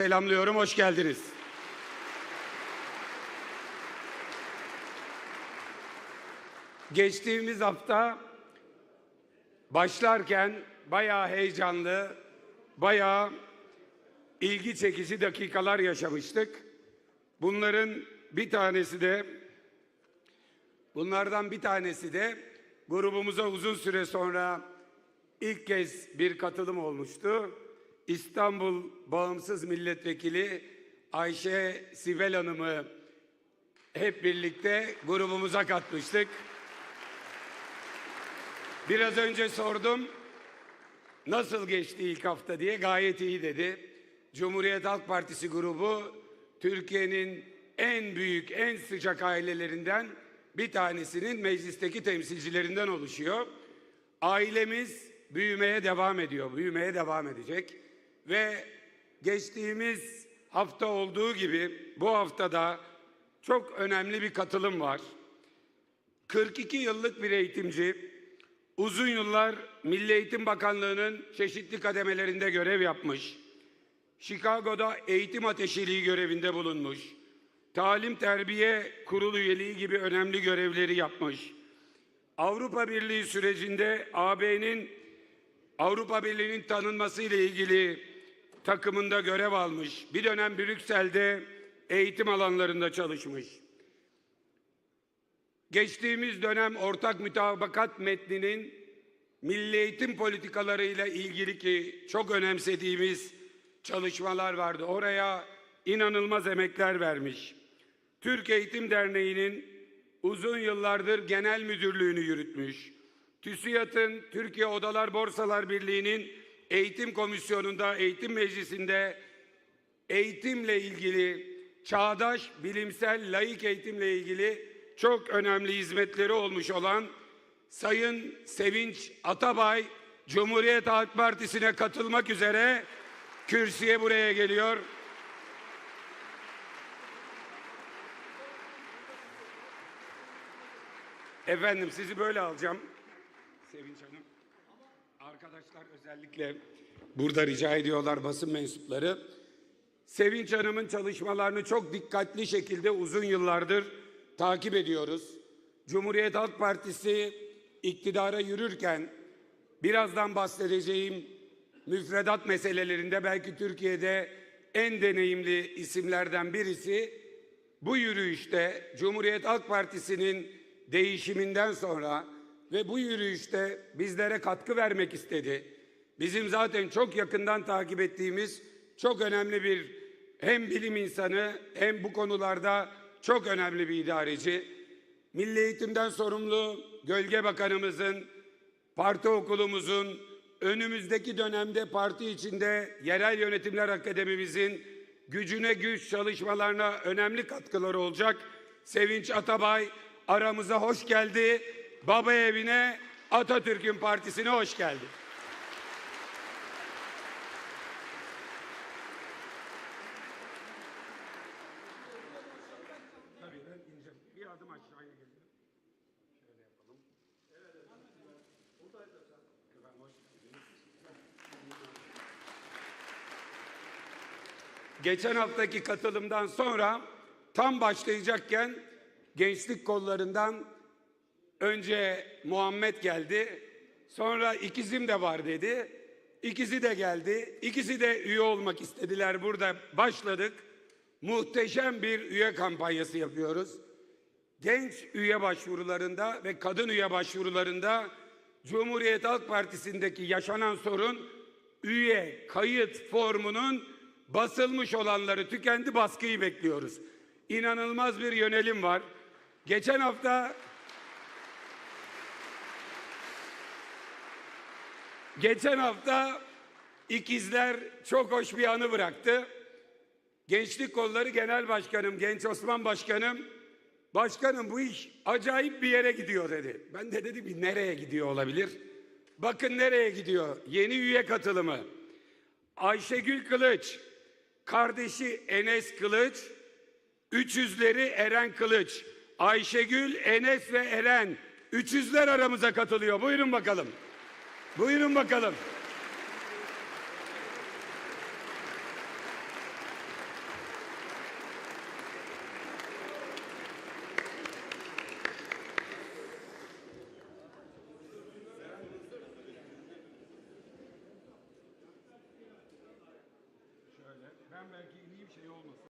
Selamlıyorum, hoş geldiniz. Geçtiğimiz hafta başlarken bayağı heyecanlı, bayağı ilgi çekici dakikalar yaşamıştık. Bunların bir tanesi de bunlardan bir tanesi de grubumuza uzun süre sonra ilk kez bir katılım olmuştu. İstanbul Bağımsız Milletvekili Ayşe Sibel Hanım'ı hep birlikte grubumuza katmıştık. Biraz önce sordum. Nasıl geçti ilk hafta diye gayet iyi dedi. Cumhuriyet Halk Partisi grubu Türkiye'nin en büyük, en sıcak ailelerinden bir tanesinin meclisteki temsilcilerinden oluşuyor. Ailemiz büyümeye devam ediyor, büyümeye devam edecek. Ve geçtiğimiz hafta olduğu gibi bu haftada çok önemli bir katılım var. 42 yıllık bir eğitimci, uzun yıllar Milli Eğitim Bakanlığı'nın çeşitli kademelerinde görev yapmış, Chicago'da eğitim ateşiliği görevinde bulunmuş, talim terbiye kurulu üyeliği gibi önemli görevleri yapmış. Avrupa Birliği sürecinde AB'nin Avrupa Birliği'nin tanınması ile ilgili takımında görev almış. Bir dönem Brüksel'de eğitim alanlarında çalışmış. Geçtiğimiz dönem ortak mütabakat metninin milli eğitim politikalarıyla ilgili ki çok önemsediğimiz çalışmalar vardı. Oraya inanılmaz emekler vermiş. Türk Eğitim Derneği'nin uzun yıllardır genel müdürlüğünü yürütmüş. TÜSİAD'ın Türkiye Odalar Borsalar Birliği'nin eğitim komisyonunda, eğitim meclisinde eğitimle ilgili çağdaş, bilimsel, layık eğitimle ilgili çok önemli hizmetleri olmuş olan Sayın Sevinç Atabay Cumhuriyet Halk Partisi'ne katılmak üzere kürsüye buraya geliyor. Efendim sizi böyle alacağım. Sevinç Hanım. Arkadaşlar özellikle burada rica ediyorlar basın mensupları. Sevinç Hanım'ın çalışmalarını çok dikkatli şekilde uzun yıllardır takip ediyoruz. Cumhuriyet Halk Partisi iktidara yürürken birazdan bahsedeceğim müfredat meselelerinde belki Türkiye'de en deneyimli isimlerden birisi bu yürüyüşte Cumhuriyet Halk Partisi'nin değişiminden sonra ve bu yürüyüşte bizlere katkı vermek istedi. Bizim zaten çok yakından takip ettiğimiz çok önemli bir hem bilim insanı hem bu konularda çok önemli bir idareci. Milli Eğitimden sorumlu Gölge Bakanımızın, parti okulumuzun, önümüzdeki dönemde parti içinde Yerel Yönetimler Akademimizin gücüne güç çalışmalarına önemli katkıları olacak. Sevinç Atabay aramıza hoş geldi. Baba evine Atatürk'ün partisine hoş geldi. Tabii ben ineceğim. Bir adım aşağıya gelin. Şöyle yapalım. Efendim, hoş geldiniz. Geçen haftaki katılımdan sonra tam başlayacakken gençlik kollarından önce Muhammed geldi. Sonra ikizim de var dedi. İkisi de geldi. İkisi de üye olmak istediler. Burada başladık. Muhteşem bir üye kampanyası yapıyoruz. Genç üye başvurularında ve kadın üye başvurularında Cumhuriyet Halk Partisi'ndeki yaşanan sorun üye kayıt formunun basılmış olanları tükendi baskıyı bekliyoruz. İnanılmaz bir yönelim var. Geçen hafta Geçen hafta ikizler çok hoş bir anı bıraktı. Gençlik Kolları Genel Başkanım, Genç Osman Başkanım, Başkanım bu iş acayip bir yere gidiyor dedi. Ben de dedim ki nereye gidiyor olabilir? Bakın nereye gidiyor. Yeni üye katılımı. Ayşegül Kılıç, kardeşi Enes Kılıç, üçüzleri Eren Kılıç. Ayşegül, Enes ve Eren üçüzler aramıza katılıyor. Buyurun bakalım. Buyurun bakalım. Şöyle, ben belki iyi bir şey olmasın.